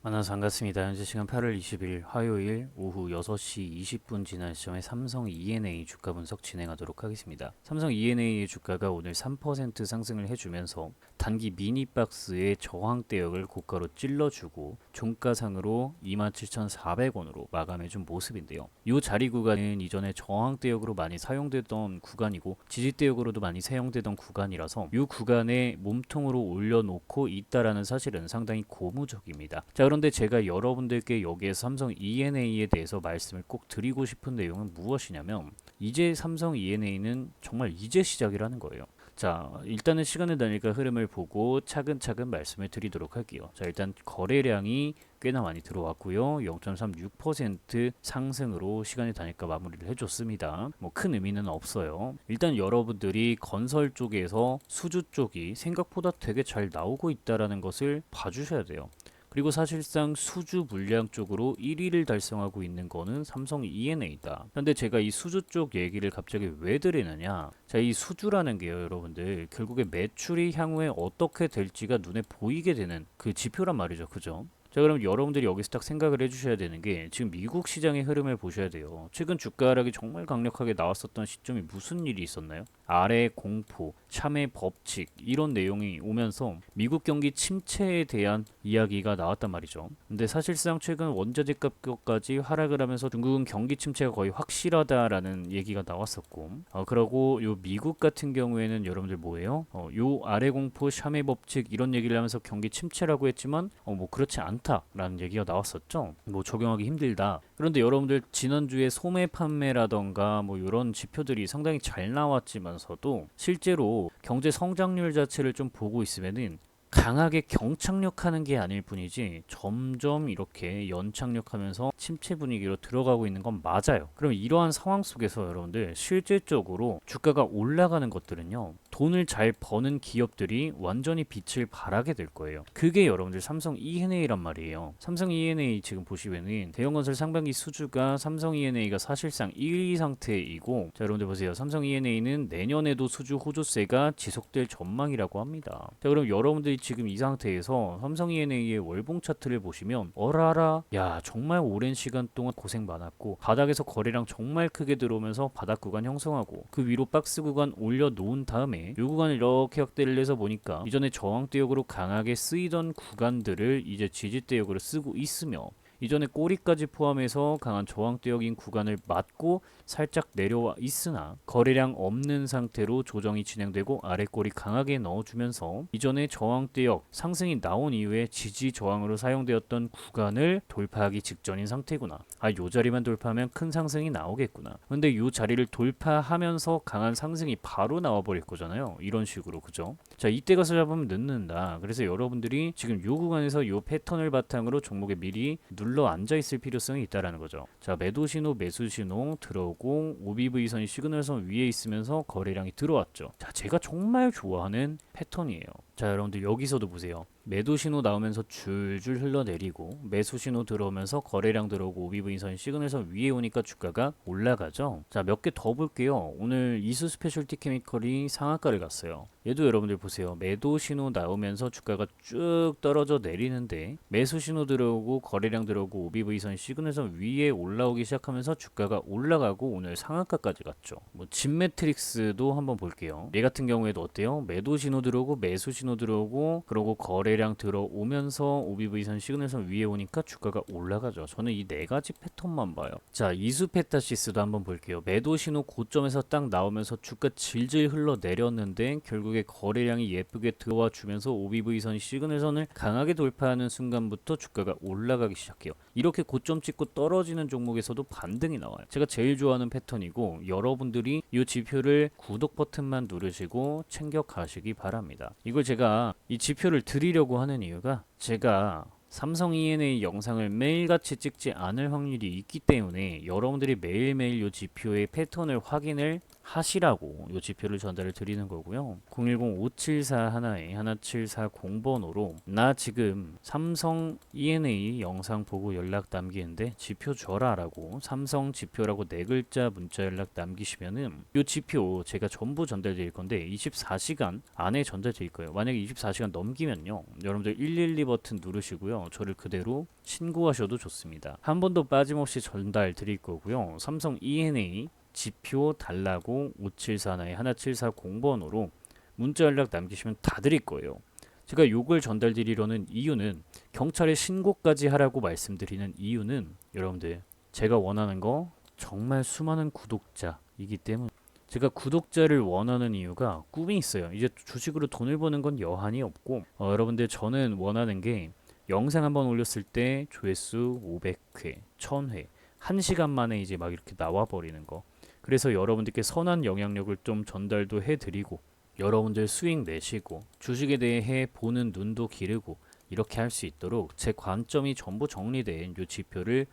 만나서 반갑습니다. 현재 시간 8월 20일 화요일 오후 6시 20분 지난 시점에 삼성 ENA 주가 분석 진행하도록 하겠습니다. 삼성 ENA의 주가가 오늘 3% 상승을 해주면서 단기 미니박스의 저항대역을 고가로 찔러주고 종가상으로 27,400원으로 마감해준 모습인데요. 이 자리 구간은 이전에 저항대역으로 많이 사용되던 구간이고 지지대역으로도 많이 사용되던 구간이라서 이 구간에 몸통으로 올려놓고 있다라는 사실은 상당히 고무적입니다. 자 그런데 제가 여러분들께 여기에 삼성 ENA에 대해서 말씀을 꼭 드리고 싶은 내용은 무엇이냐면 이제 삼성 ENA는 정말 이제 시작이라는 거예요. 자, 일단은 시간을 다니까 흐름을 보고 차근차근 말씀을 드리도록 할게요. 자, 일단 거래량이 꽤나 많이 들어왔고요. 0.36% 상승으로 시간이 다니까 마무리를 해줬습니다. 뭐 큰 의미는 없어요. 일단 여러분들이 건설 쪽에서 수주 쪽이 생각보다 되게 잘 나오고 있다라는 것을 봐주셔야 돼요. 그리고 사실상 수주 물량 쪽으로 1위를 달성하고 있는 거는 삼성 ENA다. 그런데 제가 이 수주 쪽 얘기를 갑자기 왜 드리느냐? 자, 이 수주라는 게요, 여러분들 결국에 매출이 향후에 어떻게 될지가 눈에 보이게 되는 그 지표란 말이죠, 그죠? 자 그럼 여러분들이 여기서 딱 생각을 해주셔야 되는 게 지금 미국 시장의 흐름을 보셔야 돼요. 최근 주가 하락이 정말 강력하게 나왔었던 시점이 무슨 일이 있었나요? 아래 공포, 참의 법칙 이런 내용이 오면서 미국 경기 침체에 대한 이야기가 나왔단 말이죠. 근데 사실상 최근 원자재 가격까지 하락을 하면서 중국은 경기 침체가 거의 확실하다라는 얘기가 나왔었고, 어, 그러고 요 미국 같은 경우에는 여러분들 뭐예요? 어, 요 아래 공포, 샤메 법칙 이런 얘기를 하면서 경기 침체라고 했지만 어, 뭐 그렇지 않다 라는 얘기가 나왔었죠. 뭐 적용하기 힘들다. 그런데 여러분들 지난주에 소매 판매라던가 뭐 이런 지표들이 상당히 잘 나왔지만서도 실제로 경제 성장률 자체를 좀 보고 있으면은 강하게 경착륙하는 게 아닐 뿐이지 점점 이렇게 연착륙하면서 침체 분위기로 들어가고 있는 건 맞아요. 그럼 이러한 상황 속에서 여러분들 실질적으로 주가가 올라가는 것들은요. 돈을 잘 버는 기업들이 완전히 빛을 발하게 될 거예요. 그게 여러분들 삼성 E&A란 말이에요. 삼성 E&A 지금 보시면은 대형건설 상반기 수주가 삼성 E&A가 사실상 1위 상태이고 자 여러분들 보세요. 삼성 E&A는 내년에도 수주 호조세가 지속될 전망이라고 합니다. 자 그럼 여러분들이 지금 이 상태에서 삼성 E&A의 월봉 차트를 보시면 어라라 야 정말 오랜 시간 동안 고생 많았고 바닥에서 거래량 정말 크게 들어오면서 바닥 구간 형성하고 그 위로 박스 구간 올려 놓은 다음에 이 구간을 이렇게 확대를 해서 보니까 이전에 저항대역으로 강하게 쓰이던 구간들을 이제 지지대역으로 쓰고 있으며 이전에 꼬리까지 포함해서 강한 저항대역인 구간을 맞고 살짝 내려와 있으나 거래량 없는 상태로 조정이 진행되고 아래 꼬리 강하게 넣어주면서 이전에 저항대역 상승이 나온 이후에 지지 저항으로 사용되었던 구간을 돌파하기 직전인 상태구나. 아, 요 자리만 돌파하면 큰 상승이 나오겠구나. 근데 요 자리를 돌파하면서 강한 상승이 바로 나와버릴 거잖아요. 이런 식으로 그죠? 자, 이때 가서 잡으면 늦는다. 그래서 여러분들이 지금 요 구간에서 요 패턴을 바탕으로 종목에 미리 눌러 앉아 있을 필요성이 있다라는 거죠. 자, 매도 신호, 매수 신호 들어오고 OBV 선이 시그널선 위에 있으면서 거래량이 들어왔죠. 자, 제가 정말 좋아하는 패턴이에요. 자, 여러분들 여기서도 보세요. 매도 신호 나오면서 줄줄 흘러내리고 매수 신호 들어오면서 거래량 들어오고 OBV 선 시그널선 위에 오니까 주가가 올라가죠. 자, 몇 개 더 볼게요. 오늘 이수 스페셜티 케미컬이 상한가를 갔어요. 얘도 여러분들 보세요. 매도 신호 나오면서 주가가 쭉 떨어져 내리는데 매수 신호 들어오고 거래량 들어오고 OBV 선 시그널선 위에 올라오기 시작하면서 주가가 올라가고 오늘 상한가까지 갔죠. 뭐 진 매트릭스도 한번 볼게요. 얘 같은 경우에도 어때요? 매도 신호 들어오고 매수 신호 들어오고 그러고 거래량 들어오면서 OBV 선 시그널선 위에 오니까 주가가 올라가죠. 저는 이 네 가지 패턴만 봐요. 자, 이수페타시스도 한번 볼게요. 매도 신호 고점에서 딱 나오면서 주가 질질 흘러 내렸는데 결국에 거래량이 예쁘게 들어와 주면서 OBV 선 시그널선을 강하게 돌파하는 순간부터 주가가 올라가기 시작해요. 이렇게 고점 찍고 떨어지는 종목에서도 반등이 나와요. 제가 제일 좋아하는 패턴이고 여러분들이 이 지표를 구독 버튼만 누르시고 챙겨 가시기 바랍니다. 이걸 제가 이 지표를 드리려고 하는 이유가 제가 삼성 E&A 영상을 매일같이 찍지 않을 확률이 있기 때문에 여러분들이 매일매일 이 지표의 패턴을 확인을 하시라고 요 지표를 전달을 드리는 거고요. 010-574 하나에 1740번호로 나 지금 삼성 ENA 영상 보고 연락 남기는데 지표 줘라 라고 삼성 지표라고 네 글자 문자 연락 남기시면은 요 지표 제가 전부 전달드릴 건데 24시간 안에 전달드릴 거예요. 만약에 24시간 넘기면요. 여러분들 112 버튼 누르시고요. 저를 그대로 신고하셔도 좋습니다. 한 번도 빠짐없이 전달 드릴 거고요. 삼성 ENA 지표 달라고 5741에 1740번호로 문자 연락 남기시면 다 드릴 거예요. 제가 요걸 전달드리려는 이유는 경찰에 신고까지 하라고 말씀드리는 이유는 여러분들 제가 원하는 거 정말 수많은 구독자이기 때문에 제가 구독자를 원하는 이유가 꿈이 있어요. 이제 주식으로 돈을 버는 건 여한이 없고 어, 여러분들 저는 원하는 게 영상 한번 올렸을 때 조회수 500회, 1000회, 1시간 만에 이제 막 이렇게 나와 버리는 거. 그래서 여러분들께 선한 영향력을 좀 전달도 해드리고 여러분들 수익 내시고 주식에 대해 보는 눈도 기르고 이렇게 할 수 있도록 제 관점이 전부 정리된 이 지표를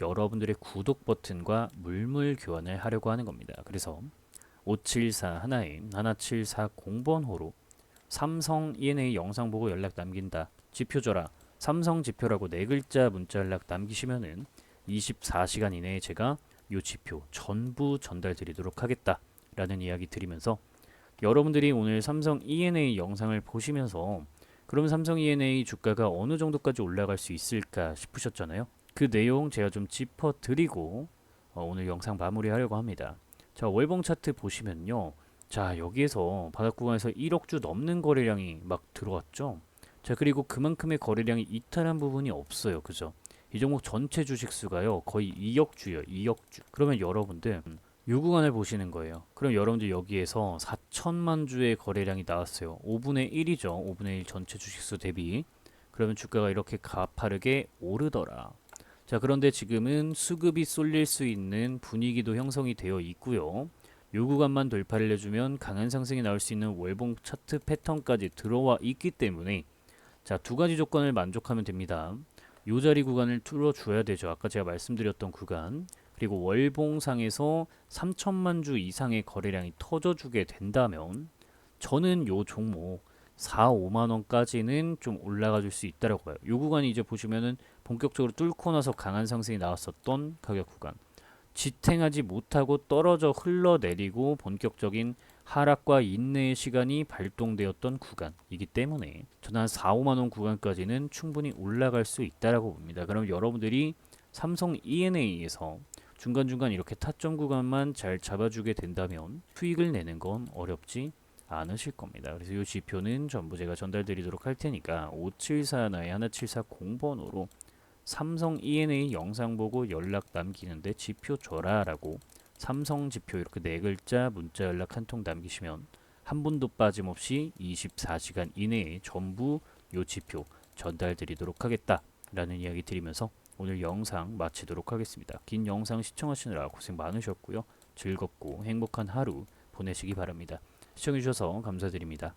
여러분들의 구독 버튼과 물물 교환을 하려고 하는 겁니다. 그래서 574 하나에 1740 번호로 삼성 ENA 영상 보고 연락 남긴다. 지표 줘라. 삼성 지표라고 네 글자 문자 연락 남기시면은 24시간 이내에 제가 요 지표 전부 전달 드리도록 하겠다라는 이야기 드리면서 여러분들이 오늘 삼성 ENA 영상을 보시면서 그럼 삼성 ENA 주가가 어느 정도까지 올라갈 수 있을까 싶으셨잖아요. 그 내용 제가 좀 짚어 드리고 어, 오늘 영상 마무리하려고 합니다. 자, 월봉 차트 보시면요. 자, 여기에서 바닥 구간에서 1억 주 넘는 거래량이 막 들어왔죠. 자, 그리고 그만큼의 거래량이 이탈한 부분이 없어요. 그죠? 이 종목 전체 주식 수가요. 거의 2억 주요. 2억 주. 그러면 여러분들 음, 요 구간을 보시는 거예요. 그럼 여러분들 여기에서 4천만 주의 거래량이 나왔어요. 5분의 1이죠. 5분의 1 전체 주식수 대비. 그러면 주가가 이렇게 가파르게 오르더라. 자, 그런데 지금은 수급이 쏠릴 수 있는 분위기도 형성이 되어 있고요. 요 구간만 돌파를 해주면 강한 상승이 나올 수 있는 월봉 차트 패턴까지 들어와 있기 때문에 자, 두 가지 조건을 만족하면 됩니다. 요 자리 구간을 뚫어줘야 되죠. 아까 제가 말씀드렸던 구간. 그리고 월봉상에서 3천만 주 이상의 거래량이 터져주게 된다면 저는 요 종목 4, 5만 원까지는 좀 올라가 줄 수 있다라고 봐요. 요 구간이 이제 보시면은 본격적으로 뚫고 나서 강한 상승이 나왔었던 가격 구간. 지탱하지 못하고 떨어져 흘러내리고 본격적인 하락과 인내의 시간이 발동되었던 구간이기 때문에 저는 한 4, 5만 원 구간까지는 충분히 올라갈 수 있다라고 봅니다. 그럼 여러분들이 삼성 ENA에서 중간중간 이렇게 타점 구간만 잘 잡아주게 된다면 수익을 내는 건 어렵지 않으실 겁니다. 그래서 이 지표는 전부 제가 전달드리도록 할 테니까 5741에 1740번호로 삼성 ENA 영상 보고 연락 남기는데 지표 줘라라고 삼성 지표 이렇게 네 글자 문자 연락 한 통 남기시면 한 분도 빠짐없이 24시간 이내에 전부 요 지표 전달 드리도록 하겠다라는 이야기 드리면서 오늘 영상 마치도록 하겠습니다. 긴 영상 시청하시느라 고생 많으셨고요. 즐겁고 행복한 하루 보내시기 바랍니다. 시청해주셔서 감사드립니다.